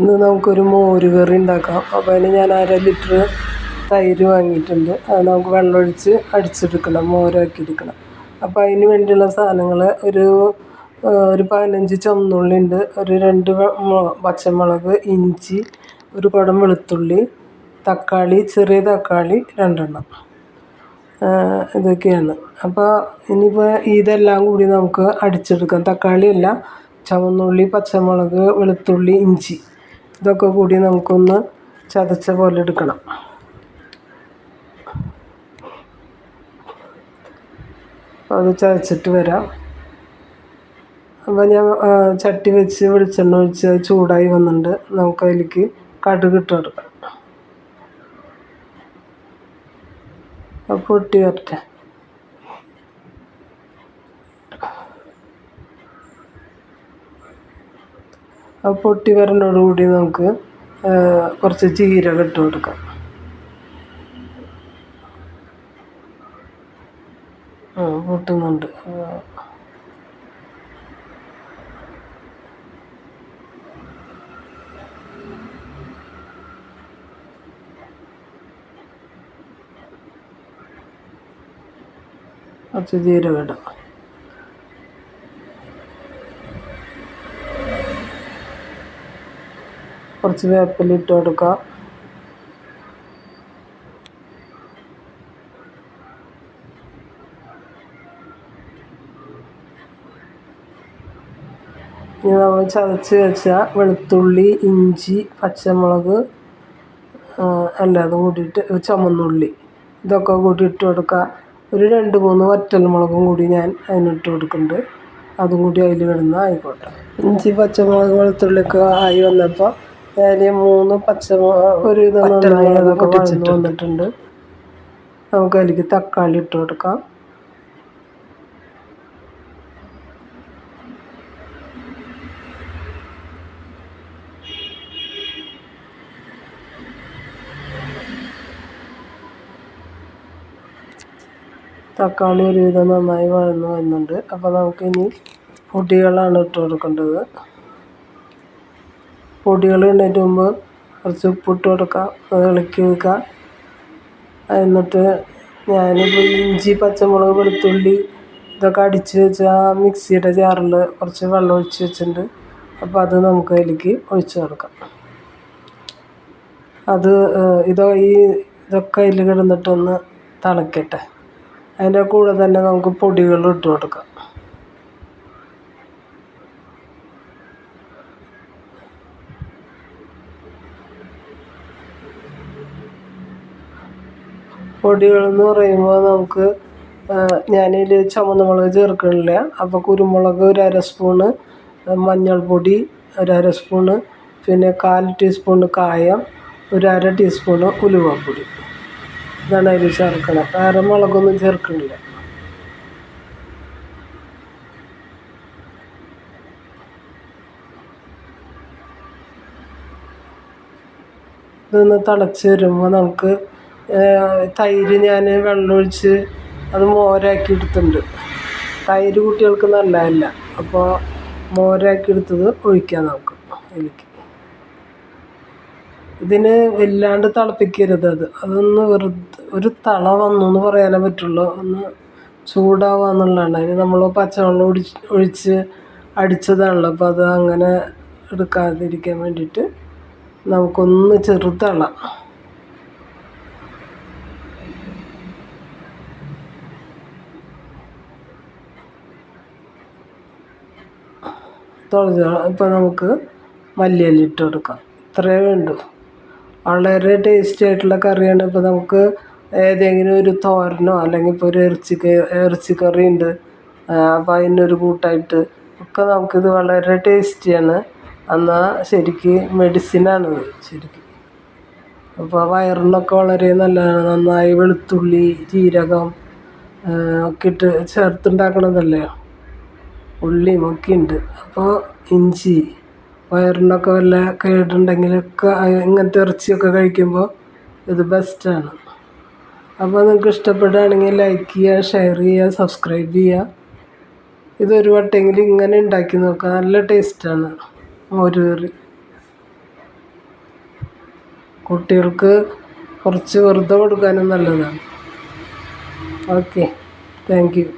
ഇന്ന് നമുക്കൊരു മോര് കറി ഉണ്ടാക്കാം. അപ്പോൾ അതിന് ഞാൻ അര ലിറ്റർ തൈര് വാങ്ങിയിട്ടുണ്ട്. അത് നമുക്ക് വെള്ളമൊഴിച്ച് അടിച്ചെടുക്കണം മോരാക്കി എടുക്കണം അപ്പോൾ അതിന് വേണ്ടിയുള്ള സാധനങ്ങൾ ഒരു ഒരു പതിനഞ്ച് ചുവന്നുള്ളി ഉണ്ട്. ഒരു രണ്ട് പച്ചമുളക് ഇഞ്ചി ഒരു കുടം വെളുത്തുള്ളി തക്കാളി ചെറിയ തക്കാളി രണ്ടെണ്ണം. ഇതൊക്കെയാണ്. അപ്പോൾ ഇനിയിപ്പോൾ ഇതെല്ലാം കൂടി നമുക്ക് അടിച്ചെടുക്കാം. തക്കാളിയല്ല ചുവന്നുള്ളി പച്ചമുളക് വെളുത്തുള്ളി ഇഞ്ചി. ഇതൊക്കെ കൂടി നമുക്കൊന്ന് ചതച്ച പോലെ എടുക്കണം. അത് ചതച്ചിട്ട് വരാം. അപ്പോൾ ഞാൻ ചട്ടി വെച്ച് വെളിച്ചെണ്ണ ഒഴിച്ച് ചൂടായി വന്നിട്ടുണ്ട്. നമുക്കതിലേക്ക് കടുക് ഇട്ട് അപ്പോൾ പൊട്ടി വരട്ടെ. അത് പൊട്ടി വരണോടുകൂടി നമുക്ക് കുറച്ച് ജീരകം ഇട്ട് കൊടുക്കാം. പൊട്ടുന്നുണ്ട്. കുറച്ച് ജീരകം ഇടാം. കുറച്ച് വേപ്പില ഇട്ട് കൊടുക്കുക ഇനി നമ്മൾ ചതച്ച് വെച്ച വെളുത്തുള്ളി ഇഞ്ചി പച്ചമുളക് എല്ലാതും കൂടിയിട്ട് ചുമന്നുള്ളി. ഇതൊക്കെ കൂടി ഇട്ട് കൊടുക്കുക ഒരു രണ്ട് മൂന്ന് വറ്റൽമുളകും കൂടി ഞാൻ അതിനിട്ട് കൊടുക്കുന്നുണ്ട്. അതും കൂടി അതിൽ വിടുന്ന ആയിക്കോട്ടെ. ഇഞ്ചി പച്ചമുളക് വെളുത്തുള്ളിയൊക്കെ ആയി വന്നപ്പോൾ ഞാൻ മൂന്ന് പച്ചമുളക് ഒരു ഇത് നന്നായി അതൊക്കെ വഴന്ന് വന്നിട്ടുണ്ട്. നമുക്ക് അതിലേക്ക് തക്കാളി ഇട്ട് കൊടുക്കാം. തക്കാളി ഒരുവിധം നന്നായി വളർന്നു വരുന്നുണ്ട് അപ്പോൾ നമുക്കിനി പൊടികളാണ് ഇട്ട് കൊടുക്കേണ്ടത്. പൊടികൾ ഇടുന്നതിന് മുമ്പ് കുറച്ച് ഉപ്പിട്ട് കൊടുക്കുക അത് ഇളക്കി വെക്കുക. എന്നിട്ട് ഞാനിപ്പോൾ ഇഞ്ചി പച്ചമുളക് വെളുത്തുള്ളി ഇതൊക്കെ അടിച്ച് വെച്ച ആ മിക്സിയുടെ ജാറിൽ കുറച്ച് വെള്ളം ഒഴിച്ച് വെച്ചിട്ടുണ്ട്. അപ്പോൾ അത് നമുക്ക് അതിലേക്ക് ഒഴിച്ച് കൊടുക്കാം. അത് ഇത് ഈ ഇതൊക്കെ അതിൽ കിടന്നിട്ടൊന്ന് തിളക്കട്ടെ. അതിന്റെ കൂടെ തന്നെ നമുക്ക് പൊടികൾ ഇട്ട് കൊടുക്കാം. പൊടികളെന്ന് പറയുമ്പോൾ നമുക്ക് ഞാനതിൽ ചുവന്ന മുളക് ചേർക്കണില്ല. അപ്പോൾ കുരുമുളക് ഒരു അര സ്പൂണ് മഞ്ഞൾപ്പൊടി ഒരു അര സ്പൂണ് പിന്നെ കാൽ ടീസ്പൂണ് കായം ഒരു അര ടീസ്പൂണ് ഉലുവപ്പൊടി. ഇതാണ് അതിൽ ചേർക്കണം. വേറെ മുളകൊന്നും ചേർക്കണില്ല. ഇതൊന്ന് തിളച്ച് വരുമ്പോൾ നമുക്ക് തൈര് ഞാൻ വെള്ളമൊഴിച്ച് അത് മോരാക്കി എടുത്തിട്ടുണ്ട്. തൈര് കുട്ടികൾക്ക് നല്ലതല്ല. അപ്പോൾ മോരാക്കി എടുത്തത് ഒഴിക്കാം നമുക്ക് എനിക്ക് ഇതിന് വല്ലാണ്ട് തിളപ്പിക്കരുത് അത്. അതൊന്ന് വെറുതെ ഒരു തള വന്നു എന്ന് പറയാനേ പറ്റുള്ളൂ. ഒന്ന് ചൂടാവുക എന്നുള്ളതാണ്. അതിന് നമ്മൾ പച്ചവെള്ളം ഒഴിച്ച് ഒഴിച്ച് അടിച്ചതാണല്ലോ. അപ്പോൾ അത് അങ്ങനെ എടുക്കാതിരിക്കാൻ വേണ്ടിയിട്ട് നമുക്കൊന്ന് ചെറുതള. തുളച്ച് ഇപ്പോൾ നമുക്ക് മല്ലിയില ഇട്ട് കൊടുക്കാം. ഇത്രയേ വേണ്ടൂ. വളരെ ടേസ്റ്റി ആയിട്ടുള്ള കറിയാണ്. ഇപ്പോൾ നമുക്ക് ഏതെങ്കിലും ഒരു തോരനോ അല്ലെങ്കിൽ ഇപ്പോൾ ഒരു ഇറച്ചി ഇറച്ചിക്കറി ഉണ്ട്. അപ്പോൾ അതിനൊരു കൂട്ടായിട്ട് ഒക്കെ നമുക്കിത് വളരെ ടേസ്റ്റിയാണ് എന്നാൽ ശരിക്ക് മെഡിസിനാണിത് ശരിക്ക്. അപ്പോൾ വയറിനൊക്കെ വളരെ നല്ലതാണ്. നന്നായി വെളുത്തുള്ളി ജീരകം ഒക്കെ ഇട്ട് ചേർത്തുണ്ടാക്കണതല്ലേ ഉള്ളിയും ഒക്കെ ഉണ്ട് അപ്പോൾ ഇഞ്ചി വയറിനൊക്കെ വല്ല കേടുണ്ടെങ്കിലൊക്കെ ഇങ്ങനത്തെ ഇറച്ചിയൊക്കെ കഴിക്കുമ്പോൾ ഇത് ബെസ്റ്റാണ് അപ്പോൾ നിങ്ങൾക്ക് ഇഷ്ടപ്പെടുകയാണെങ്കിൽ ലൈക്ക് ചെയ്യുക ഷെയർ ചെയ്യുക സബ്സ്ക്രൈബ് ചെയ്യുക. ഇതൊരു വട്ടമെങ്കിലും ഇങ്ങനെ ഉണ്ടാക്കി നോക്കുക. നല്ല ടേസ്റ്റാണ് മോര് കറി കുട്ടികൾക്ക് കുറച്ച് വെറുതെ കൊടുക്കാനും നല്ലതാണ്. Okay thank you